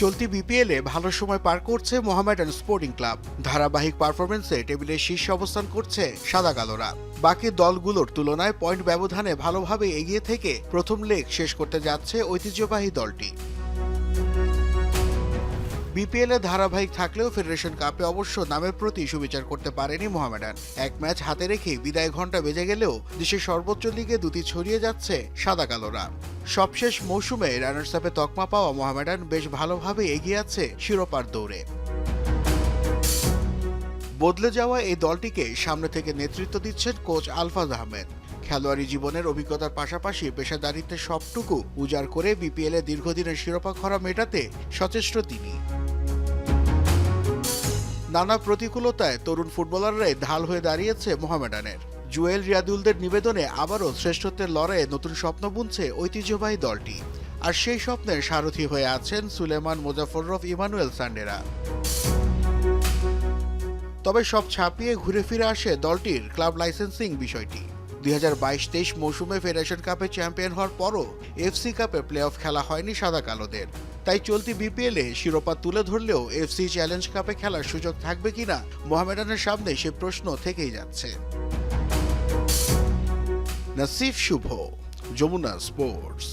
চলতি বিপিএলে ভালো সময় পার করছে মোহামেডান স্পোর্টিং ক্লাব। ধারাবাহিক পারফরমেন্সে টেবিলের শীর্ষ অবস্থান করছে সাদা কালোরা। বাকি দলগুলোর তুলনায় পয়েন্ট ব্যবধানে ভালোভাবে এগিয়ে থেকে প্রথম লেগ শেষ করতে যাচ্ছে ঐতিহ্যবাহী দলটি। বিপিএল ধারাবাহিক থাকলেও ফেডারেশন কাপে অবশ্য নামের প্রতি সুবিচার করতে পারেনি মোহামেডান। এক ম্যাচ হাতে রেখে বিদায় ঘণ্টা বেজে গেলেও দেশের সর্বোচ্চ লিগে দুটি ছড়িয়ে যাচ্ছে সাদা কালোরা। সবশেষ মৌসুমে রানার্স আপে তকমা পাওয়া মোহামেডান বেশ ভালোভাবে এগিয়ে আছে শিরোপার দৌড়ে। বদলে যাওয়া এই দলটিকে সামনে থেকে নেতৃত্ব দিচ্ছেন কোচ আলফাজ আহমেদ। খেলোয়াড়ি জীবনের অভিজ্ঞতার পাশাপাশি পেশাদারিত্বের সবটুকু উজাড় করে বিপিএল দীর্ঘদিনের শিরোপা খরা মেটাতে সচেষ্ট তিনি। নানা প্রতিকূলতায় তরুণ ফুটবলাররাই ঢাল হয়ে দাঁড়িয়েছে মোহামেডানের। জুয়েল রিয়াদুলদের নিবেদনে আবারও শ্রেষ্ঠত্বের লড়াইয়ে নতুন স্বপ্ন বুনছে ঐতিহ্যবাহী দলটি। আর সেই স্বপ্নের সারথি হয়ে আছেন সুলেমান মোজাফররফ ইমানুয়েল সান্ডেরা। তবে সব ছাপিয়ে ঘুরে ফিরে আসে দলটির ক্লাব লাইসেন্সিং বিষয়টি। দুই হাজার বাইশ তেইশ মৌসুমে ফেডারেশন কাপে চ্যাম্পিয়ন হওয়ার পরও এফসি কাপে প্লে অফ খেলা হয়নি সাদা কালোদের। তাই চলতি বিপিএল এ শিরোপা তুলে ধরলেও এফসি চ্যালেঞ্জ কাপে খেলার সুযোগ থাকবে কিনা মোহামেডানের সামনে সে প্রশ্ন থেকেই যাচ্ছে। নাসিফ শুভ, যমুনা স্পোর্টস।